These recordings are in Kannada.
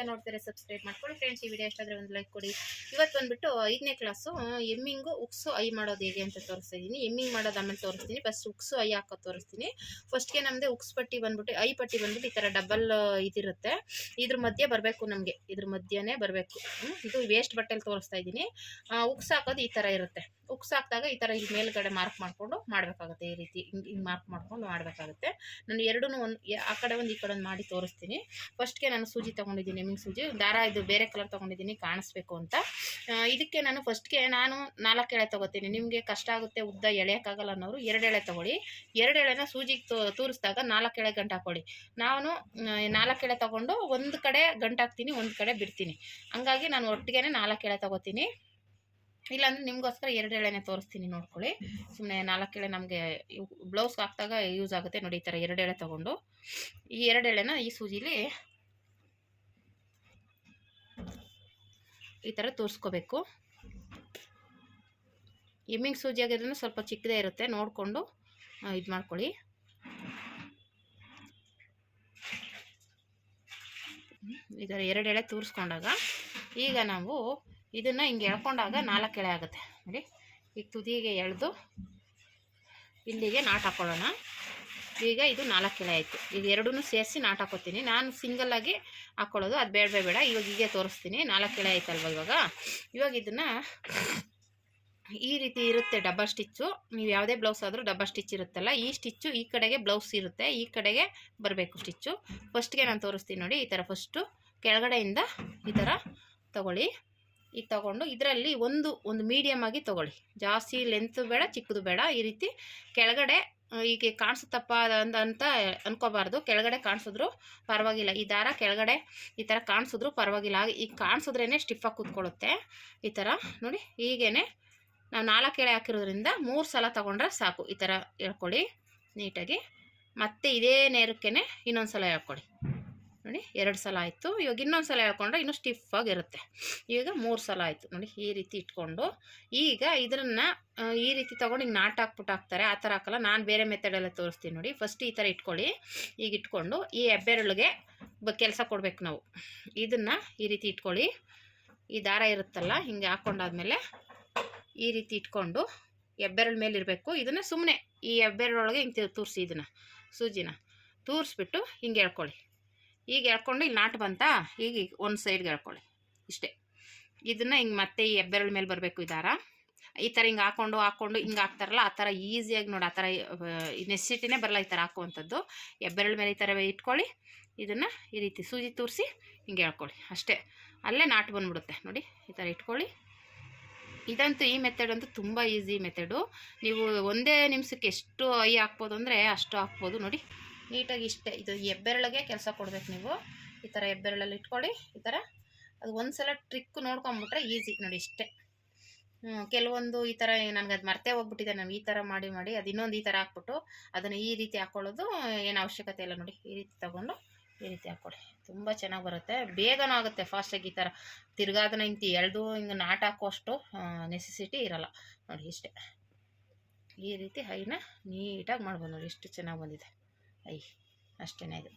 ಹೊಸ ನೋಡ್ತಾರೆ ಸಬ್ಸ್ಕ್ರೈಬ್ ಮಾಡ್ಕೊಳ್ಳಿ ಫ್ರೆಂಡ್ಸ್ ಈ ವಿಡಿಯೋ ಎಷ್ಟಾದರೆ ಒಂದು ಲೈಕ್ ಕೊಡಿ. ಇವತ್ತು ಬಂದ್ಬಿಟ್ಟು ಐದನೇ ಕ್ಲಾಸು ಎಮ್ಮಿಂಗು ಉಕ್ಸು ಐ ಮಾಡೋದು ಹೇಗೆ ಅಂತ ತೋರಿಸ್ತಾ ಇದ್ದೀನಿ ಎಮ್ಮಿಂಗ್ ಮಾಡೋದು ಆಮೇಲೆ ತೋರಿಸ್ತೀನಿ ಫಸ್ಟ್ ಉಕ್ಸು ಐ ಹಾಕೋ ತೋರಿಸ್ತೀನಿ ಫಸ್ಟ್ಗೆ ನಮ್ಮದೇ ಉಕ್ಸ್ ಪಟ್ಟಿ ಬಂದ್ಬಿಟ್ಟು, ಐ ಪಟ್ಟಿ ಬಂದ್ಬಿಟ್ಟು ಈ ಥರ ಡಬಲ್ ಇದಿರುತ್ತೆ. ಇದ್ರ ಮಧ್ಯೆ ಬರಬೇಕು ನಮಗೆ. ಇದ್ರ ಮಧ್ಯನೇ ಬರಬೇಕು. ಇದು ವೇಸ್ಟ್ ಬಟ್ಟೆಲಿ ತೋರಿಸ್ತಾ ಇದ್ದೀನಿ. ಉಕ್ಸ್ ಹಾಕೋದು ಈ ಥರ ಇರುತ್ತೆ. ಉಕ್ಸ್ ಹಾಕಿದಾಗ ಈ ಥರ ಈ ಮೇಲ್ಗಡೆ ಮಾರ್ಕ್ ಮಾಡಿಕೊಂಡು ಮಾಡಬೇಕಾಗುತ್ತೆ. ಈ ರೀತಿ ಹಿಂಗೆ ಮಾರ್ಕ್ ಮಾಡ್ಕೊಂಡು ಮಾಡಬೇಕಾಗುತ್ತೆ. ನಾನು ಎರಡೂ ಒಂದು ಆ ಕಡೆ ಒಂದು, ಈ ಕಡೆ ಒಂದು ಮಾಡಿ ತೋರಿಸ್ತೀನಿ. ಫಸ್ಟ್ಗೆ ನಾನು ಸೂಜಿ ತೊಗೊಂಡಿದ್ದೀನಿ ಎಮ್ಮಿಂಗ್ ಸೂಜಿ. ದಾರ ಇದು ಬೇರೆ ಕಲರ್ ತೊಗೊಂಡಿದ್ದೀನಿ, ಕಾಣಿಸ್ಬೇಕು ಅಂತ. ಇದಕ್ಕೆ ನಾನು ಫಸ್ಟ್ಗೆ ನಾನು ನಾಲ್ಕು ಎಳೆ ತೊಗೋತೀನಿ. ನಿಮಗೆ ಕಷ್ಟ ಆಗುತ್ತೆ ಉದ್ದ ಎಳೆಯೋಕ್ಕಾಗಲ್ಲ ಅನ್ನೋರು ಎರಡು ಎಳೆ ತೊಗೊಳ್ಳಿ. ಎರಡು ಎಳೆನ ಸೂಜಿಗೆ ತೋ, ತೂರಿಸಿದಾಗ ನಾಲ್ಕು ಎಳೆ ಗಂಟು ಹಾಕೊಳ್ಳಿ ನಾನು ನಾಲ್ಕು ಎಳೆ ತೊಗೊಂಡು ಒಂದು ಕಡೆ ಗಂಟು ಹಾಕ್ತೀನಿ ಒಂದು ಕಡೆ ಬಿಡ್ತೀನಿ. ಹಂಗಾಗಿ ನಾನು ಒಟ್ಟಿಗೆ ನಾಲ್ಕು ಎಳೆ ತೊಗೋತೀನಿ. ಇಲ್ಲಾಂದ್ರೆ ನಿಮಗೋಸ್ಕರ ಎರಡು ಎಳೆನೇ ತೋರಿಸ್ತೀನಿ ನೋಡ್ಕೊಳ್ಳಿ. ಸುಮ್ಮನೆ ನಾಲ್ಕು ಎಳೆ ನಮಗೆ ಬ್ಲೌಸ್ ಹಾಕಿದಾಗ ಯೂಸ್ ಆಗುತ್ತೆ ನೋಡಿ ಈ ಥರ ಎರಡು ಎಳೆ ತೊಗೊಂಡು. ಈ ಎರಡು ಎಳೆನ ಈ ಸೂಜಿಲಿ ಈ ಥರ ತೋರಿಸ್ಕೋಬೇಕು. ಎಮ್ಮಿಂಗ್ ಸೂಜಿ ಆಗಿದ್ರೂ ಸ್ವಲ್ಪ ಚಿಕ್ಕದೇ ಇರುತ್ತೆ, ನೋಡಿಕೊಂಡು ಇದು ಮಾಡ್ಕೊಳ್ಳಿ. ಈ ಥರ ಎರಡು ಎಳೆ ತೋರಿಸ್ಕೊಂಡಾಗ ಈಗ ನಾವು ಇದನ್ನು ಹಿಂಗೆ ಎಳ್ಕೊಂಡಾಗ ನಾಲ್ಕು ಎಳೆ ಆಗುತ್ತೆ. ನೋಡಿ, ಈಗ ತುದಿಗೆ ಎಳೆದು ಇಲ್ಲಿಗೆ ನಾಟ್ ಹಾಕ್ಕೊಳ್ಳೋಣ ಈಗ ಇದು ನಾಲ್ಕು ಎಳೆ ಆಯಿತು. ಈಗ ಎರಡೂ ಸೇರಿಸಿ ನಾಟ್ ಹಾಕೋತೀನಿ. ನಾನು ಸಿಂಗಲ್ಲಾಗಿ ಹಾಕ್ಕೊಳ್ಳೋದು ಅದು ಬೇಡ ಬೇಡ ಇವಾಗ ಹೀಗೆ ತೋರಿಸ್ತೀನಿ. ನಾಲ್ಕು ಎಳೆ ಆಯ್ತಲ್ವ ಇವಾಗ? ಇವಾಗ ಇದನ್ನು ಈ ರೀತಿ ಇರುತ್ತೆ ಡಬ್ಬ ಸ್ಟಿಚ್ಚು. ನೀವು ಯಾವುದೇ ಬ್ಲೌಸ್ ಆದರೂ ಡಬ್ಬ ಸ್ಟಿಚ್ ಇರುತ್ತಲ್ಲ, ಈ ಸ್ಟಿಚ್ಚು ಈ ಕಡೆಗೆ ಬ್ಲೌಸ್ ಇರುತ್ತೆ, ಈ ಕಡೆಗೆ ಬರಬೇಕು ಸ್ಟಿಚ್ಚು. ಫಸ್ಟ್ಗೆ ನಾನು ತೋರಿಸ್ತೀನಿ ನೋಡಿ, ಈ ಥರ ಫಸ್ಟು. ಕೆಳಗಡೆಯಿಂದ ಈ ಥರ ತಗೊಳ್ಳಿ. ಈಗ ತಗೊಂಡು ಇದರಲ್ಲಿ ಒಂದು ಒಂದು ಮೀಡಿಯಮ್ ಆಗಿ ತಗೊಳ್ಳಿ. ಜಾಸ್ತಿ ಲೆಂತ್ ಬೇಡ, ಚಿಕ್ಕದು ಬೇಡ. ಈ ರೀತಿ ಕೆಳಗಡೆ ಹೀಗೆ ಕಾಣಿಸುತ್ತಪ್ಪ ಅಂತ ಅಂತ ಅನ್ಕೋಬಾರ್ದು. ಕೆಳಗಡೆ ಕಾಣಿಸಿದ್ರು ಪರವಾಗಿಲ್ಲ. ಈ ದಾರ ಕೆಳಗಡೆ ಈ ಥರ ಕಾಣಿಸಿದ್ರು ಪರವಾಗಿಲ್ಲ. ಈಗ ಕಾಣಿಸಿದ್ರೇ ಸ್ಟಿಫಾಗಿ ಕೂತ್ಕೊಳ್ಳುತ್ತೆ. ಈ ಥರ ನೋಡಿ, ಹೀಗೇನೆ ನಾವು ನಾಲ್ಕು ಎಳೆ ಹಾಕಿರೋದ್ರಿಂದ ಮೂರು ಸಲ ತೊಗೊಂಡ್ರೆ ಸಾಕು. ಈ ಥರ ಹೇಳ್ಕೊಳ್ಳಿ ನೀಟಾಗಿ. ಮತ್ತೆ ಇದೇ ನೇರಕ್ಕೇ ಇನ್ನೊಂದು ಸಲ ಹೇಳ್ಕೊಳ್ಳಿ ನೋಡಿ ಎರಡು ಸಲ ಆಯಿತು. ಇವಾಗ ಇನ್ನೊಂದು ಸಲ ಹೇಳ್ಕೊಂಡ್ರೆ ಇನ್ನೂ ಸ್ಟಿಫಾಗಿರುತ್ತೆ ಈಗ ಮೂರು ಸಲ ಆಯಿತು. ನೋಡಿ ಈ ರೀತಿ ಇಟ್ಕೊಂಡು ಈಗ ಇದನ್ನು ಈ ರೀತಿ ತೊಗೊಂಡು ಈಗ ನಾಟ್ ಹಾಕ್ಬಿಟ್ಟು ಹಾಕ್ತಾರೆ. ಆ ಥರ ಹಾಕಲ್ಲ. ನಾನು ಬೇರೆ ಮೆಥಡೆಲ್ಲ ತೋರಿಸ್ತೀನಿ ನೋಡಿ. ಫಸ್ಟ್ ಈ ಥರ ಇಟ್ಕೊಳ್ಳಿ. ಈಗ ಇಟ್ಕೊಂಡು ಈ ಹೆಬ್ಬೆರಳಿಗೆ ಕೆಲಸ ಕೊಡಬೇಕು ನಾವು. ಇದನ್ನು ಈ ರೀತಿ ಇಟ್ಕೊಳ್ಳಿ. ಈ ದಾರ ಇರುತ್ತಲ್ಲ, ಹಿಂಗೆ ಹಾಕ್ಕೊಂಡಾದ್ಮೇಲೆ ಈ ರೀತಿ ಇಟ್ಕೊಂಡು ಹೆಬ್ಬೆರಳ ಮೇಲೆ ಇರಬೇಕು. ಇದನ್ನು ಸುಮ್ಮನೆ ಈ ಹೆಬ್ಬೆರಳೊಳಗೆ ಹಿಂಗೆ ತೂರಿಸಿ ಇದನ್ನು. ಸೂಜಿನ. ತೂರಿಸ್ಬಿಟ್ಟು ಹಿಂಗೆ ಎಳ್ಕೊಳ್ಳಿ. ಈಗ ಎಳ್ಕೊಂಡು ಇಲ್ಲಿ ನಾಟ್ ಬಂತಾ? ಈಗ ಒಂದು ಸೈಡ್ಗೆ ಎಳ್ಕೊಳ್ಳಿ. ಇಷ್ಟೇ. ಇದನ್ನು ಹಿಂಗೆ ಮತ್ತೆ ಈ ಹೆಬ್ಬೆರಳ ಮೇಲೆ ಬರಬೇಕು ಈ ಈ ಥರ ಹಿಂಗೆ ಹಾಕ್ಕೊಂಡು ಹಾಕ್ಕೊಂಡು ಹಿಂಗೆ ಹಾಕ್ತಾರಲ್ಲ, ಆ ಥರ ಈಸಿಯಾಗಿ ನೋಡಿ, ಆ ಥರ ನೆಸಿಟಿನೇ ಬರಲ್ಲ ಈ ಥರ ಹಾಕುವಂಥದ್ದು. ಹೆಬ್ಬೆರಳ ಮೇಲೆ ಈ ಥರ ಇಟ್ಕೊಳ್ಳಿ. ಇದನ್ನು ಈ ರೀತಿ ಸೂಜಿ ತೂರಿಸಿ ಹಿಂಗೆ ಹೇಳ್ಕೊಳ್ಳಿ ಅಷ್ಟೇ. ಅಲ್ಲೇ ನಾಟ್ ಬಂದ್ಬಿಡುತ್ತೆ. ನೋಡಿ, ಈ ಥರ ಇಟ್ಕೊಳ್ಳಿ. ಇದಂತೂ ಈ ಮೆಥಡ್ ಅಂತೂ ತುಂಬ ಈಸಿ ಮೆಥಡು ನೀವು ಒಂದೇ ನಿಮಿಷಕ್ಕೆ ಎಷ್ಟು ಐ ಹಾಕ್ಬೋದು ಅಂದರೆ ಅಷ್ಟು ಹಾಕ್ಬೋದು. ನೋಡಿ. ನೀಟಾಗಿ ಇಷ್ಟೇ, ಇದು ಹೆಬ್ಬೆರಳಿಗೆ ಕೆಲಸ ಕೊಡ್ಬೇಕು ನೀವು. ಈ ಥರ ಹೆಬ್ಬೆರಳಲ್ಲಿ ಇಟ್ಕೊಳ್ಳಿ, ಈ ಥರ ಅದು ಒಂದು ಸಲ ಟ್ರಿಕ್ ನೋಡ್ಕೊಂಬಿಟ್ರೆ ಈಸಿ ನೋಡಿ ಇಷ್ಟೇ. ಕೆಲವೊಂದು ಈ ಥರ ನನಗೆ ಅದು ಮರ್ತೇ ಹೋಗ್ಬಿಟ್ಟಿದೆ ನಾವು ಈ ಥರ ಮಾಡಿ ಮಾಡಿ, ಅದು ಇನ್ನೊಂದು ಈ ಥರ ಹಾಕ್ಬಿಟ್ಟು ಅದನ್ನು ಈ ರೀತಿ ಹಾಕ್ಕೊಳ್ಳೋದು ಏನು ಅವಶ್ಯಕತೆ ಇಲ್ಲ ನೋಡಿ. ಈ ರೀತಿ ತಗೊಂಡು ಈ ರೀತಿ ಹಾಕ್ಕೊಳ್ಳಿ ತುಂಬ ಚೆನ್ನಾಗಿ ಬರುತ್ತೆ. ಬೇಗನೂ ಆಗುತ್ತೆ ಫಾಸ್ಟಾಗಿ ಈ ಥರ ತಿರ್ಗಾದನ ಇಂತಿ ಎಳ್ದು ಹಿಂಗೆ ನಾಟ್ ಹಾಕುವಷ್ಟು ನೆಸೆಸಿಟಿ ಇರಲ್ಲ. ನೋಡಿ ಇಷ್ಟೇ. ಈ ರೀತಿ ಹೈನ ನೀಟಾಗಿ ಮಾಡ್ಬೋದು ನೋಡಿ ಇಷ್ಟು ಚೆನ್ನಾಗಿ ಬಂದಿದೆ. ಐ ಅಷ್ಟೇ ಇದು.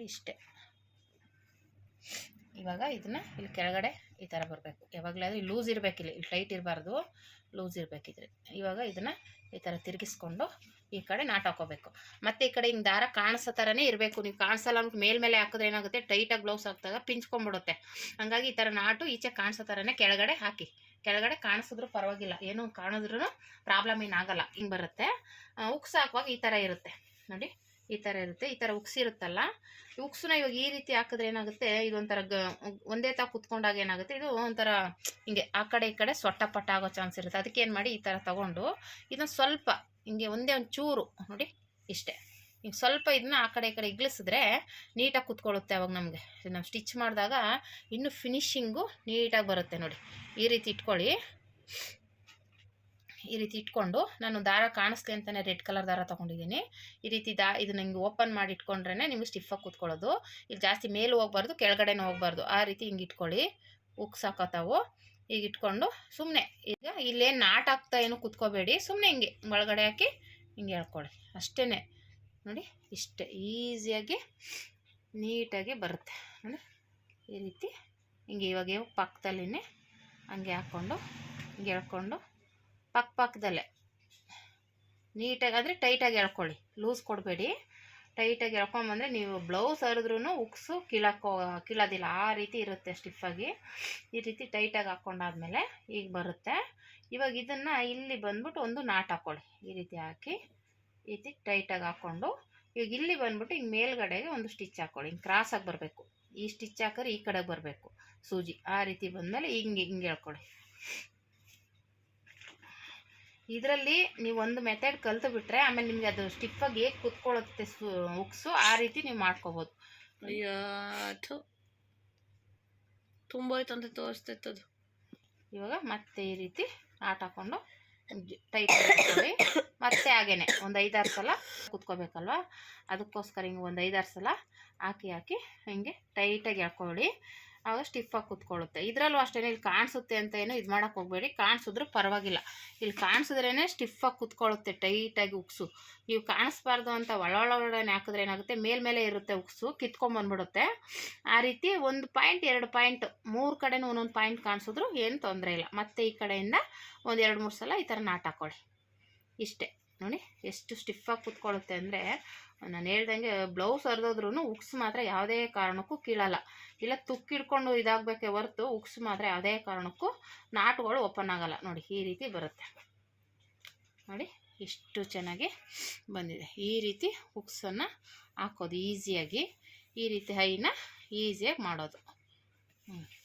ಇಷ್ಟೇ. ಇವಾಗ ಇದನ್ನ ಇಲ್ಲಿ ಕೆಳಗಡೆ ಈ ಥರ ಬರಬೇಕು. ಯಾವಾಗಲಾದ್ರೂ ಲೂಸ್ ಇರಬೇಕು ಇಲ್ಲಿ. ಟೈಟ್ ಇರಬಾರ್ದು. ಲೂಸ್ ಇರಬೇಕಿದ್ರೆ ಇವಾಗ ಇದನ್ನು ಈ ಥರ ತಿರುಗಿಸ್ಕೊಂಡು ಈ ಕಡೆ ನಾಟ್ ಹಾಕೋಬೇಕು. ಮತ್ತೆ ಈ ಕಡೆ ಹಿಂಗೆ ದಾರ ಕಾಣಿಸೋ ಥರನೇ ಇರಬೇಕು. ನೀವು ಕಾಣಿಸಲ್ಲ ಅಂದ್ಬಿಟ್ಟು ಮೇಲ್ಮೇಲೆ ಹಾಕಿದ್ರೆ ಏನಾಗುತ್ತೆ? ಟೈಟಾಗಿ ಬ್ಲೌಸ್ ಹಾಕಿದಾಗ ಪಿಂಚ್ಕೊಂಡ್ಬಿಡುತ್ತೆ. ಹಂಗಾಗಿ ಈ ಥರ ನಾಟು ಈಚೆ ಕಾಣಿಸೋ ಥರನೇ ಕೆಳಗಡೆ ಹಾಕಿ. ಕೆಳಗಡೆ ಕಾಣಿಸಿದ್ರು ಪರವಾಗಿಲ್ಲ. ಏನು ಕಾಣಿದ್ರೂ ಪ್ರಾಬ್ಲಮ್ ಏನಾಗಲ್ಲ ಹಿಂಗೆ ಬರುತ್ತೆ. ಉಕ್ಸ್ ಹಾಕುವಾಗ ಈ ಥರ ಇರುತ್ತೆ. ನೋಡಿ. ಈ ಥರ ಇರುತ್ತೆ, ಈ ಥರ ಉಕ್ಸ್ ಇರುತ್ತಲ್ಲ, ಈ ಉಕ್ಸನ್ನ ಇವಾಗ ಈ ರೀತಿ ಹಾಕಿದ್ರೆ ಏನಾಗುತ್ತೆ ಇದೊಂಥರ ಗ, ಒಂದೇ ತಾ ಕುತ್ಕೊಂಡಾಗ ಏನಾಗುತ್ತೆ, ಇದು ಒಂಥರ ಹಿಂಗೆ ಆ ಕಡೆ ಈ ಕಡೆ ಸೊಟ್ಟ ಪಟ್ಟ ಆಗೋ ಚಾನ್ಸ್ ಇರುತ್ತೆ. ಅದಕ್ಕೆ ಏನು ಮಾಡಿ ಈ ಥರ ತಗೊಂಡು ಇದನ್ನ ಸ್ವಲ್ಪ ಹಿಂಗೆ ಒಂದೇ ಒಂದು ಚೂರು, ನೋಡಿ, ಇಷ್ಟೇ. ಹಿಂಗೆ ಸ್ವಲ್ಪ ಇದನ್ನ ಆ ಕಡೆ ಈ ಕಡೆ ಇಗ್ಲಿಸಿದ್ರೆ ನೀಟಾಗಿ ಕುತ್ಕೊಳ್ಳುತ್ತೆ ಅವಾಗ ನಮಗೆ. ನಾವು ಸ್ಟಿಚ್ ಮಾಡಿದಾಗ ಇನ್ನೂ ಫಿನಿಶಿಂಗು ನೀಟಾಗಿ ಬರುತ್ತೆ ನೋಡಿ. ಈ ರೀತಿ ಇಟ್ಕೊಳ್ಳಿ. ಈ ರೀತಿ ಇಟ್ಕೊಂಡು ನಾನು ದಾರ ಕಾಣಿಸ್ಲಿ ಅಂತಲೇ ರೆಡ್ ಕಲರ್ ದಾರ ತೊಗೊಂಡಿದ್ದೀನಿ. ಈ ರೀತಿ ದಾ ಹಿಂಗೆ ಓಪನ್ ಮಾಡಿ ಇಟ್ಕೊಂಡ್ರೇ ನಿಮ್ಗೆ ಸ್ಟಿಫಾಗಿ ಕೂತ್ಕೊಳ್ಳೋದು. ಇಲ್ಲಿ ಜಾಸ್ತಿ ಮೇಲೂ ಹೋಗ್ಬಾರ್ದು, ಕೆಳಗಡೆನೂ ಹೋಗ್ಬಾರ್ದು. ಆ ರೀತಿ ಹಿಂಗೆ ಇಟ್ಕೊಳ್ಳಿ. ಉಕ್ಸ್ ಹಾಕೋತಾವು ಈಗ ಇಟ್ಕೊಂಡು ಸುಮ್ಮನೆ ಈಗ ಇಲ್ಲೇನು ನಾಟ್ ಆಗ್ತಾ ಏನು ಕೂತ್ಕೋಬೇಡಿ. ಸುಮ್ಮನೆ ಹಿಂಗೆ ಒಳಗಡೆ ಹಾಕಿ ಹಿಂಗೆ ಹೇಳ್ಕೊಳ್ಳಿ ಅಷ್ಟೇ ನೋಡಿ, ಇಷ್ಟೇ ಈಸಿಯಾಗಿ ನೀಟಾಗಿ ಬರುತ್ತೆ. ನೋಡಿ, ಈ ರೀತಿ ಹಿಂಗೆ ಇವಾಗ ಪಕ್ಕದಲ್ಲಿನೇ ಹಂಗೆ ಹಾಕ್ಕೊಂಡು ಹಿಂಗೆ ಎಳ್ಕೊಂಡು ಪಕ್ಕ ಪಕ್ಕದಲ್ಲೇ ನೀಟಾಗಿ ಅಂದರೆ ಟೈಟಾಗಿ ಎಳ್ಕೊಳ್ಳಿ. ಲೂಸ್ ಕೊಡಬೇಡಿ. ಟೈಟಾಗಿ ಎಳ್ಕೊಂಬಂದರೆ ನೀವು ಬ್ಲೌಸ್ ಹರಿದ್ರೂ ಉಕ್ಸು, ಕೀಳಕ್ಕೋ, ಕೀಳೋದಿಲ್ಲ. ಆ ರೀತಿ ಇರುತ್ತೆ ಸ್ಟಿಫಾಗಿ ಈ ರೀತಿ ಟೈಟಾಗಿ ಹಾಕ್ಕೊಂಡಾದ್ಮೇಲೆ ಈಗ ಬರುತ್ತೆ. ಇವಾಗ ಇದನ್ನು ಇಲ್ಲಿ ಬಂದ್ಬಿಟ್ಟು ಒಂದು ನಾಟ್ ಹಾಕ್ಕೊಳ್ಳಿ ಈ ರೀತಿ ಹಾಕಿ, ಈ ರೀತಿ ಟೈಟಾಗಿ ಹಾಕ್ಕೊಂಡು. ಇವಾಗ ಇಲ್ಲಿ ಬಂದ್ಬಿಟ್ಟು ಹಿಂಗೆ ಮೇಲ್ಗಡೆಗೆ ಒಂದು ಸ್ಟಿಚ್ ಹಾಕ್ಕೊಳ್ಳಿ ಹಿಂಗೆ ಕ್ರಾಸಾಗಿ ಬರಬೇಕು. ಈ ಸ್ಟಿಚ್ ಹಾಕಿದ್ರೆ ಈ ಕಡೆಗೆ ಬರಬೇಕು. ಸೂಜಿ. ಆ ರೀತಿ ಬಂದಮೇಲೆ ಹಿಂಗೆ ಹಿಂಗೆ ಹೇಳ್ಕೊಳ್ಳಿ ಇದರಲ್ಲಿ ನೀವು ಒಂದು ಮೆಥಡ್ ಕಲ್ತು ಬಿಟ್ರೆ ಆಮೇಲೆ ನಿಮ್ಗೆ ಅದು ಸ್ಟಿಫಾಗಿ ಹೇಗೆ ಕುತ್ಕೊಳ್ಳುತ್ತೆ ಸು ಉಕ್ಸು ಆ ರೀತಿ ನೀವು ಮಾಡ್ಕೋಬೋದು. ಅಯ್ಯೋ ತುಂಬ ಆಯ್ತು ಅಂತ ಅದು. ಇವಾಗ ಮತ್ತೆ ಈ ರೀತಿ ಆಟ ಹಾಕೊಂಡು ಟೈಟ್ ಮಾಡ್ಕೊಳ್ಳಿ ಮತ್ತೆ ಹಾಗೇನೆ ಒಂದು ಐದಾರು ಸಲ ಕೂತ್ಕೋಬೇಕಲ್ವ? ಅದಕ್ಕೋಸ್ಕರ ಹಿಂಗೆ ಒಂದು ಐದಾರು ಸಲ ಹಾಕಿ ಹಾಕಿ ಹಿಂಗೆ ಟೈಟಾಗಿ ಎಳ್ಕೊಳ್ಳಿ ಆವಾಗ ಸ್ಟಿಫಾಗಿ ಕುತ್ಕೊಳ್ಳುತ್ತೆ. ಇದರಲ್ಲೂ ಅಷ್ಟೇ ಇಲ್ಲಿ ಕಾಣಿಸುತ್ತೆ ಅಂತ ಏನು ಇದು ಮಾಡೋಕೆ ಹೋಗಬೇಡಿ. ಕಾಣಿಸಿದ್ರು ಪರವಾಗಿಲ್ಲ. ಇಲ್ಲಿ ಕಾಣಿಸಿದ್ರೇ ಸ್ಟಿಫಾಗಿ ಕುತ್ಕೊಳ್ಳುತ್ತೆ ಟೈಟಾಗಿ ಉಕ್ಸು. ನೀವು ಕಾಣಿಸ್ಬಾರ್ದು ಅಂತ ಒಳೊಳಗಡೆ ಹಾಕಿದ್ರೆ ಏನಾಗುತ್ತೆ? ಮೇಲ್ಮೇಲೆ ಇರುತ್ತೆ ಉಕ್ಸು ಕಿತ್ಕೊಂಡ್ಬಂದ್ಬಿಡುತ್ತೆ ಆ ರೀತಿ ಒಂದು ಪಾಯಿಂಟ್ ಎರಡು ಪಾಯಿಂಟ್ ಮೂರು ಕಡೆನೂ ಒಂದೊಂದು ಪಾಯಿಂಟ್ ಕಾಣಿಸಿದ್ರು, ಏನು ತೊಂದರೆ ಇಲ್ಲ. ಮತ್ತೆ ಈ ಕಡೆಯಿಂದ ಒಂದು, ಎರಡು, ಮೂರು ಸಲ ಈ ಥರ ನಾಟ್ ಹಾಕ್ಕೊಳ್ಳಿ ಇಷ್ಟೇ. ನೋಡಿ ಎಷ್ಟು ಸ್ಟಿಫಾಗಿ ಕುತ್ಕೊಳ್ಳುತ್ತೆ ಅಂದರೆ, ನಾನು ಹೇಳ್ದಂಗೆ ಬ್ಲೌಸ್ ಹರಿದೋದ್ರೂ ಉಕ್ಸ್ ಮಾತ್ರ ಯಾವುದೇ ಕಾರಣಕ್ಕೂ ಕೀಳಲ್ಲ. ಇಲ್ಲ ತುಕ್ಕಿಡ್ಕೊಂಡು ಇದಾಗಬೇಕೆ ಹೊರತು ಉಕ್ಸ್ ಮಾತ್ರ ಯಾವುದೇ ಕಾರಣಕ್ಕೂ ನಾಟುಗಳು ಓಪನ್ ಆಗಲ್ಲ. ನೋಡಿ ಈ ರೀತಿ ಬರುತ್ತೆ. ನೋಡಿ ಎಷ್ಟು ಚೆನ್ನಾಗಿ ಬಂದಿದೆ. ಈ ರೀತಿ ಉಕ್ಸನ್ನು ಹಾಕೋದು ಈಸಿಯಾಗಿ. ಈ ರೀತಿ ಹೈನ ಈಸಿಯಾಗಿ ಮಾಡೋದು. ಹ್ಞೂ